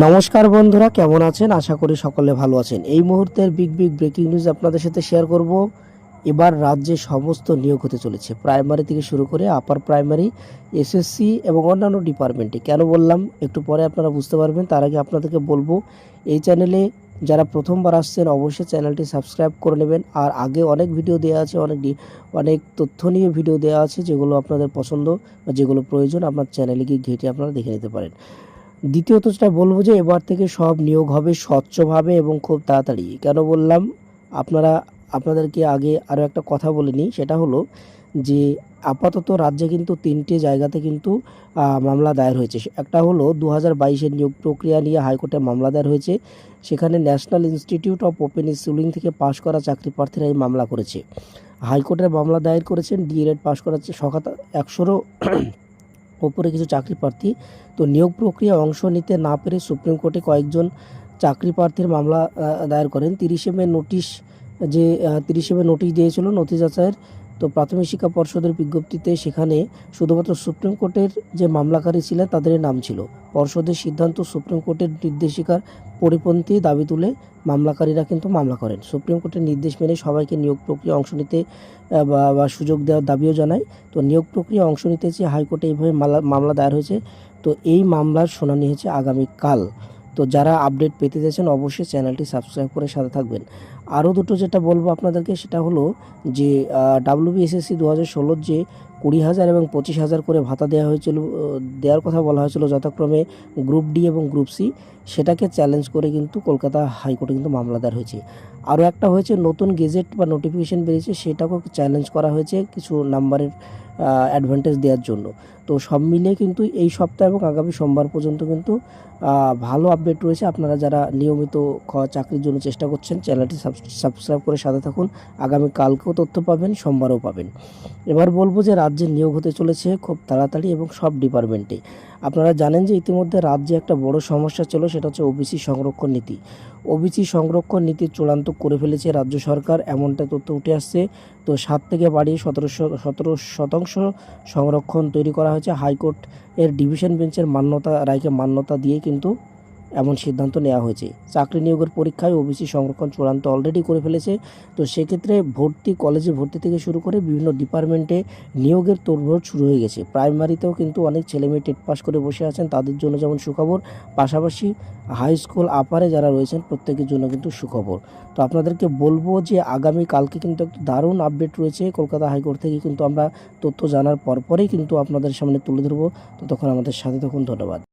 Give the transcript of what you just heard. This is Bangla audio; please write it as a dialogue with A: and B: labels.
A: নমস্কার বন্ধুরা, কেমন আছেন? আশা করি সকলে ভালো আছেন। এই মুহূর্তের বিগ বিগ ব্রেকিং নিউজ আপনাদের সাথে শেয়ার করব। এবার রাজ্যে সমস্ত নিয়োগ হতে চলেছে। প্রাইমারি থেকে শুরু করে আপার প্রাইমারি এসএসসি এবং অন্যান্য ডিপার্টমেন্টে কেন বললাম? একটু পরে আপনারা বুঝতে পারবেন। তার আগে আপনাদেরকে বলব, এই চ্যানেলে যারা প্রথমবার আসছেন, অবশ্যই চ্যানেলটি সাবস্ক্রাইব করে নেবেন। আর আগে অনেক ভিডিও দেওয়া আছে, অনেক অনেক তথ্য নিয়ে ভিডিও দেওয়া আছে, যেগুলো আপনাদের পছন্দ বা যেগুলো প্রয়োজন, আপনার চ্যানেলে গিয়ে ঘেটে আপনারা দেখে নিতে পারেন। দ্বিতীয়ত যেটা বলব যে এবার থেকে সব নিয়োগ হবে স্বচ্ছভাবে এবং খুব তাড়াতাড়ি। কেন বললাম? আপনারা, আপনাদেরকে আগে আরও একটা কথা বলে নিই, সেটা হলো যে আপাতত রাজ্যে কিন্তু তিনটে জায়গাতে কিন্তু মামলা দায়ের হয়েছে। একটা হলো দু হাজার বাইশের নিয়োগ প্রক্রিয়া নিয়ে হাইকোর্টে মামলা দায়ের হয়েছে। সেখানে national institute of open schooling থেকে পাশ করা চাকরি প্রার্থীরা এই মামলা করেছে। হাইকোর্টের মামলা দায়ের করেছেন, ডিএলএড পাশ করা সখাত একশোরও ওপরে কিছু চাকরি প্রার্থী। তো নিয়োগ প্রক্রিয়া অংশ নিতে না পেরে সুপ্রিম কোর্টে কয়েকজন চাকরি প্রার্থীর মামলা দায়ের করেন। তিরিশে মে নোটিশ যে তিরিশে মে নোটিশ দিয়েছিল নোটিশ যাচাইয়ের তো প্রাথমিক শিক্ষা পর্ষদের বিজ্ঞপ্তিতে সেখানে শুধুমাত্র সুপ্রিম কোর্টের যে মামলাকারী ছিলেন তাদের নাম ছিল। পর্ষদের সিদ্ধান্ত সুপ্রিম কোর্টের নির্দেশিকার পরিপন্থী দাবি তুলে মামলাকারীরা কিন্তু মামলা করেন। সুপ্রিম কোর্টের নির্দেশ মেনে সবাইকে নিয়োগ প্রক্রিয়া অংশ নিতে বা সুযোগ দেওয়ার দাবিও জানায়। তো নিয়োগ প্রক্রিয়া অংশ নিতে চেয়ে হাইকোর্টে এইভাবে মামলা- দায়ের হয়েছে, তো এই মামলার শুনানি হচ্ছে আগামীকাল। তো যারা আপডেট পেতে চাইছেন, অবশ্যই চ্যানেলটি সাবস্ক্রাইব করে সাথে থাকবেন। আরও দুটো যেটা বলব আপনাদেরকে সেটা হলো যে ডাব্লিউবিএসএসসি দু হাজার ষোলোর যে কুড়ি হাজার এবং পঁচিশ হাজার করে ভাতা দেওয়া হয়েছিল দেওয়ার কথা বলা হয়েছিল যথাক্রমে গ্রুপ ডি এবং গ্রুপ সি। সেটাকে চ্যালেঞ্জ করে কিন্তু কলকাতা হাইকোর্টে কিন্তু মামলা দায়ের হয়েছে। আরও একটা হয়েছে, নতুন গেজেট বা নোটিফিকেশন বেরিয়েছে, সেটাকেও চ্যালেঞ্জ করা হয়েছে কিছু নাম্বারের অ্যাডভান্টেজ দেওয়ার জন্য। তো সব মিলিয়ে কিন্তু এই সপ্তাহ এবং আগামী সোমবার পর্যন্ত কিন্তু ভালো আপডেট রয়েছে। আপনারা যারা নিয়মিত চাকরির জন্য চেষ্টা করছেন চ্যানেলটি সাবস্ক্রাইব করে সাথে থাকুন। আগামী কালকেও তথ্য পাবেন, সোমবারও পাবেন। এবার বলব যে রাজ্যে নিয়োগ হতে চলেছে খুব তাড়াতাড়ি এবং সব ডিপার্টমেন্টে। আপনারা জানেন যে ইতিমধ্যে রাজ্যে একটা বড় সমস্যা ছিল, সেটা হচ্ছে ওবিসি সংরক্ষণ নীতি। ওবিসি সংরক্ষণ নীতি চূড়ান্ত করে ফেলেছে রাজ্য সরকার এমনটা তথ্য উঠে আসছে। তো সাত থেকে বাড়িয়ে সতেরোশো, সতেরো শতাংশ সংরক্ষণ তৈরি করা হয়েছে। হাইকোর্ট এর ডিভিশন বেঞ্চের মান্যতা, রায়কে মান্যতা দিয়ে কিন্তু এমন সিদ্ধান্ত নেওয়া হয়েছে। চাকরি নিয়োগের পরীক্ষায় ওবিসি সংরক্ষণ চূড়ান্ত অলরেডি করে ফেলেছে। তো সেক্ষেত্রে ভর্তি, কলেজে ভর্তি থেকে শুরু করে বিভিন্ন ডিপার্টমেন্টে নিয়োগের তোড়জোড় শুরু হয়ে গেছে। প্রাইমারিতেও কিন্তু অনেক ছেলেমেয়ে টেট পাস করে বসে আছেন। তাদের জন্য যেমন সুখবর, পাশাপাশি হাই স্কুল আপারে যারা রয়েছেন, প্রত্যেকের জন্য কিন্তু সুখবর। তো আপনাদেরকে বলব যে আগামী কালকে কিন্তু একটা দারুণ আপডেট রয়েছে। কলকাতা হাইকোর্ট থেকে কিন্তু আমরা তথ্য জানার পরপরেই কিন্তু আপনাদের সামনে তুলে ধরবো। তো তখন আমাদের সাথে তখন ধন্যবাদ।